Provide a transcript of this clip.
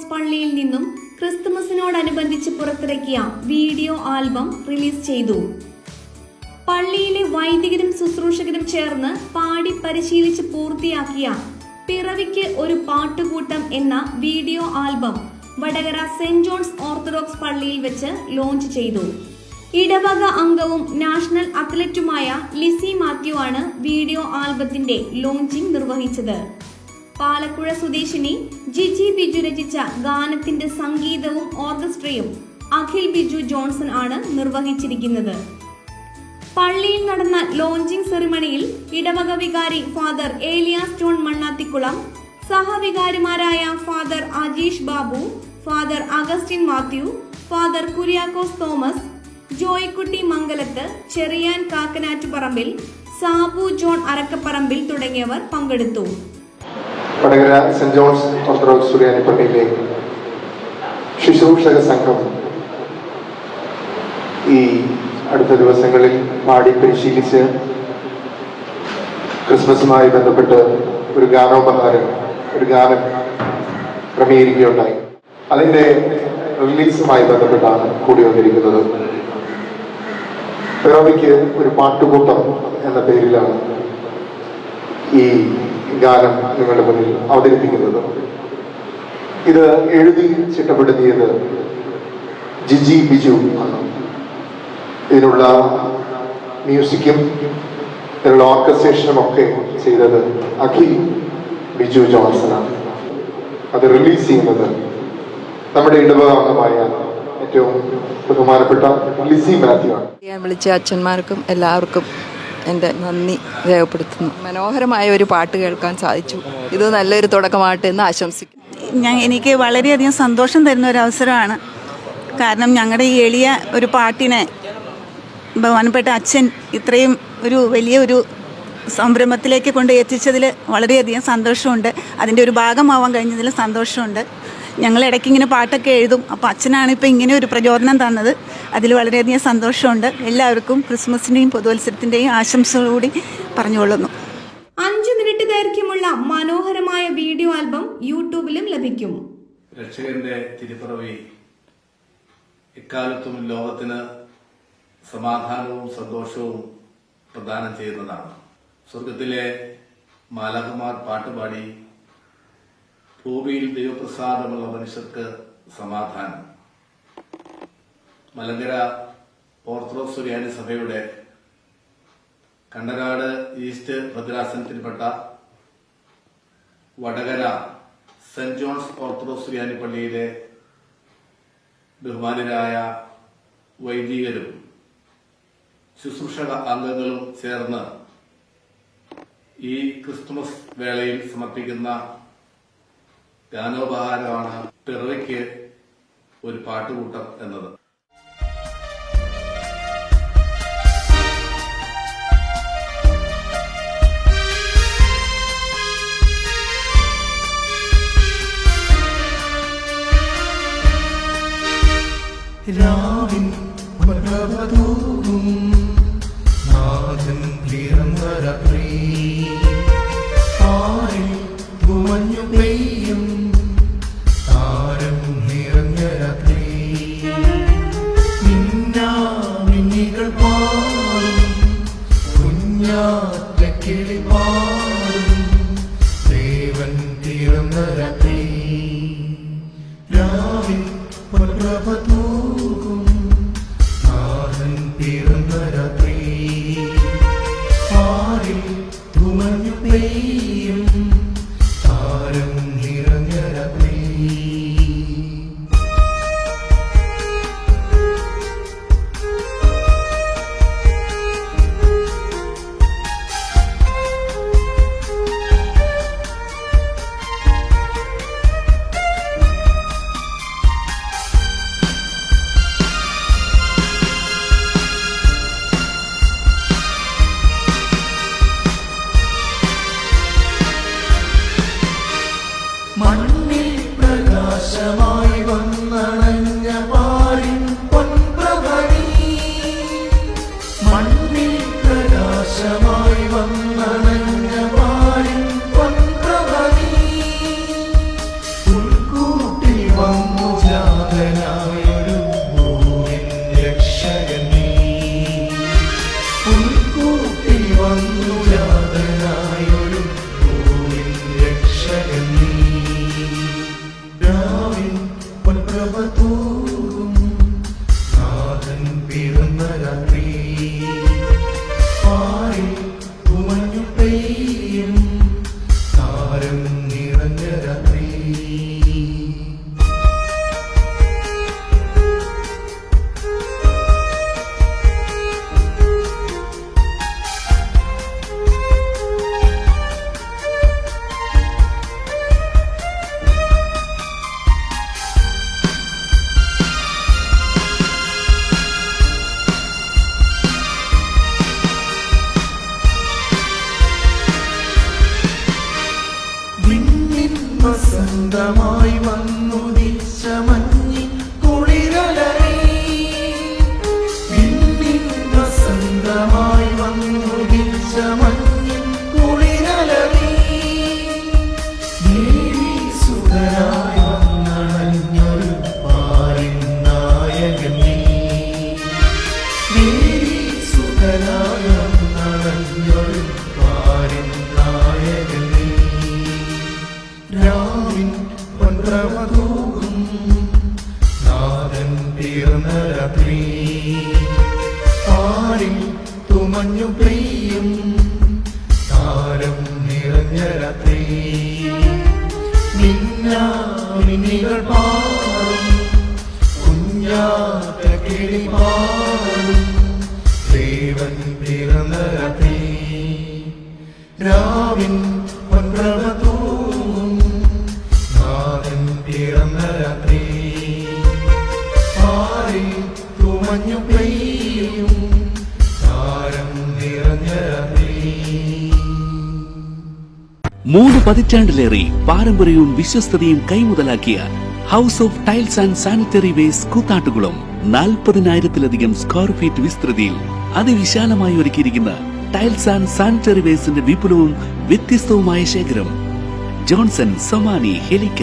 Orthodox പള്ളിയിൽ നിന്നും ക്രിസ്തുമസിനോടനുബന്ധിച്ച് പുറത്തിറക്കിയ വീഡിയോ ആൽബം റിലീസ് ചെയ്തു. പള്ളിയിലെ വൈദികരും ശുശ്രൂഷകരും ചേർന്ന് പാടി പരിശീലിച്ച് പൂർത്തിയാക്കിയ പിറവിക്ക് ഒരു പാട്ടുകൂട്ടം എന്ന video album Vadakara saint John's orthodox പള്ളിയിൽ വെച്ച് ലോഞ്ച് ചെയ്തു. ഇടവക അംഗവും നാഷണൽ അത്ലറ്റുമായ ലിസി മാത്യു ആണ് വീഡിയോ ആൽബത്തിന്റെ ലോഞ്ചിംഗ് നിർവഹിച്ചത്. പാലക്കുഴ സ്വദേശിനി ജിജി ബിജു രചിച്ച ഗാനത്തിന്റെ സംഗീതവും ഓർക്കസ്ട്രയും അഖിൽ ബിജു ജോൺസൺ ആണ് നിർവഹിച്ചിരിക്കുന്നത്. പള്ളിയിൽ നടന്ന ലോഞ്ചിംഗ് സെറിമണിയിൽ ഇടവക വികാരി father Elias John Mannathikulam സഹവികാരിമാരായ father Ajeesh Babu father Augustine Mathew father Kuriakose Thomas Joykutty Mangalath Cherian Kakkanattuparambil Sabu John Arakkaparambil തുടങ്ങിയവർ പങ്കെടുത്തു. വടകര സെന്റ് ജോൺസ് ഓർത്തഡോക്സ് സുറിയാനി പള്ളിയിലെ ശുശ്രൂഷക സംഘം ഈ അടുത്ത ദിവസങ്ങളിൽ പാടി പരിശീലിച്ച് ക്രിസ്മസുമായി ബന്ധപ്പെട്ട് ഒരു ഗാനോപഹാരം ഒരു ഗാനം ക്രമീകരിക്കുകയുണ്ടായി. അതിന്റെ റിലീസുമായി ബന്ധപ്പെട്ടാണ് കൂടി വന്നിരിക്കുന്നത്. പിറവിക്ക് ഒരു പാട്ടുകൂട്ടം എന്ന പേരിലാണ് ഈ ഗാനം നിങ്ങളുടെ മുന്നിൽ അവതരിപ്പിക്കുന്നത്. ഇത് എഴുതി ചിട്ടപ്പെടുത്തിയത് ജിജി ബിജു ആണ്. ഇതിനുള്ള മ്യൂസിക്കും ഇതിനുള്ള ഓർക്കസ്ട്രേഷനും ഒക്കെ ചെയ്തത് അഖിൽ ബിജു ജോൺസണാണ് അത് റിലീസ് ചെയ്യുന്നത് നമ്മുടെ ഇടവക അംഗമായ ഏറ്റവും ബഹുമാനപ്പെട്ട ലിസി മാത്യു ആണ്. വിളിച്ച അച്ഛന്മാർക്കും എല്ലാവർക്കും എന്റെ നന്ദി രേഖപ്പെടുത്തുന്നു. മനോഹരമായ ഒരു പാട്ട് കേൾക്കാൻ സാധിച്ചു. ഇത് നല്ലൊരു തുടക്കമായിട്ട് എന്ന് ആശംസിക്കുന്നു. ഞാൻ എനിക്ക് വളരെയധികം സന്തോഷം തരുന്ന ഒരു അവസരമാണ്. കാരണം ഞങ്ങളുടെ ഈ എളിയ ഒരു പാട്ടിനെ ബഹുമാനപ്പെട്ട അച്ഛൻ ഇത്രയും ഒരു വലിയ ഒരു സംരംഭത്തിലേക്ക് കൊണ്ട് എത്തിച്ചതിൽ വളരെയധികം സന്തോഷമുണ്ട്. അതിന്റെ ഒരു ഭാഗമാവാൻ കഴിഞ്ഞതിൽ സന്തോഷമുണ്ട്. ഞങ്ങൾ ഇടയ്ക്ക് ഇങ്ങനെ പാട്ടൊക്കെ എഴുതും. അപ്പോൾ അച്ഛനാണ് ഇപ്പോൾ ഇങ്ങനെ ഒരു പ്രചോദനം തന്നത്. അതിൽ വളരെയധികം സന്തോഷമുണ്ട്. എല്ലാവർക്കും ക്രിസ്മസിന്റെയും പൊതുവത്സരത്തിന്റെയും ആശംസകൾ കൂടി പറഞ്ഞുകൊള്ളുന്നു. അഞ്ച് മിനിറ്റ് ദൈർഘ്യമുള്ള മനോഹരമായ വീഡിയോ ആൽബം യൂട്യൂബിലും ലഭിക്കും. രക്ഷകന്റെ തിരുപ്പിറവി എക്കാലത്തും ലോകത്തിന് സമാധാനവും സന്തോഷവും പ്രദാനം ചെയ്യുന്നതാണ്. സ്വർഗത്തിലെ മാലകുമാർ പാട്ടുപാടി ഭൂമിയിൽ ദൈവപ്രസാദമുള്ള മനുഷ്യർക്ക് സമാധാനം. മലങ്കര ഓർത്തഡോക്സ് സുറിയാനി സഭയുടെ Kandanad east ഭദ്രാസനത്തിൽപ്പെട്ട Vadakara saint John's orthodox Suriyani പള്ളിയിലെ ബഹുമാനരായ വൈദികരും ശുശ്രൂഷക അംഗങ്ങളും ചേർന്ന് ഈ ക്രിസ്തുമസ് വേളയിൽ സമർപ്പിക്കുന്ന ഗാനോപഹാരമാണ് പിറവിക്ക് ഒരു പാട്ടുകൂട്ടം എന്നത്. രാവിൻ പ്രഭതൂകും പിറന്നരത്രേ ആരിൽ കുമഞ്ഞു പിറന്ന രാത്രി Money. പൊൻപ്രഭതൂകും നാഥൻ തീർന്ന രാത്രി പാരിൽ തുമഞ്ഞു പെയ്യും. താരം നിറഞ്ഞ രാത്രി മിന്നാമിനികൾ പാടും കുഞ്ഞാറ്റ കിളി പാടും ദേവൻ പിറന്ന രാത്രി രാവിൻ രാത്രി. പാരിൽ തുമഞ്ഞു പെയ്യും താരം നിറഞ്ഞ രാത്രി. മൂന്ന് പതിറ്റാണ്ടിലേറെ പാരമ്പര്യവും വിശ്വസ്തതയും കൈമുതലാക്കിയ house of tiles and sanitary west Koothattukulam നാൽപ്പതിനായിരത്തിലധികം square feet വിസ്തൃതിയിൽ അതിവിശാലമായി ഒരുക്കിയിരിക്കുന്ന ടൈൽസ് ആൻഡ് സാനിറ്ററി വേസ്റ്റിന്റെ വിപുലവും വ്യത്യസ്തവുമായ ശേഖരം. ജോൺസൺ സൊമാനി ഹെലിക്ക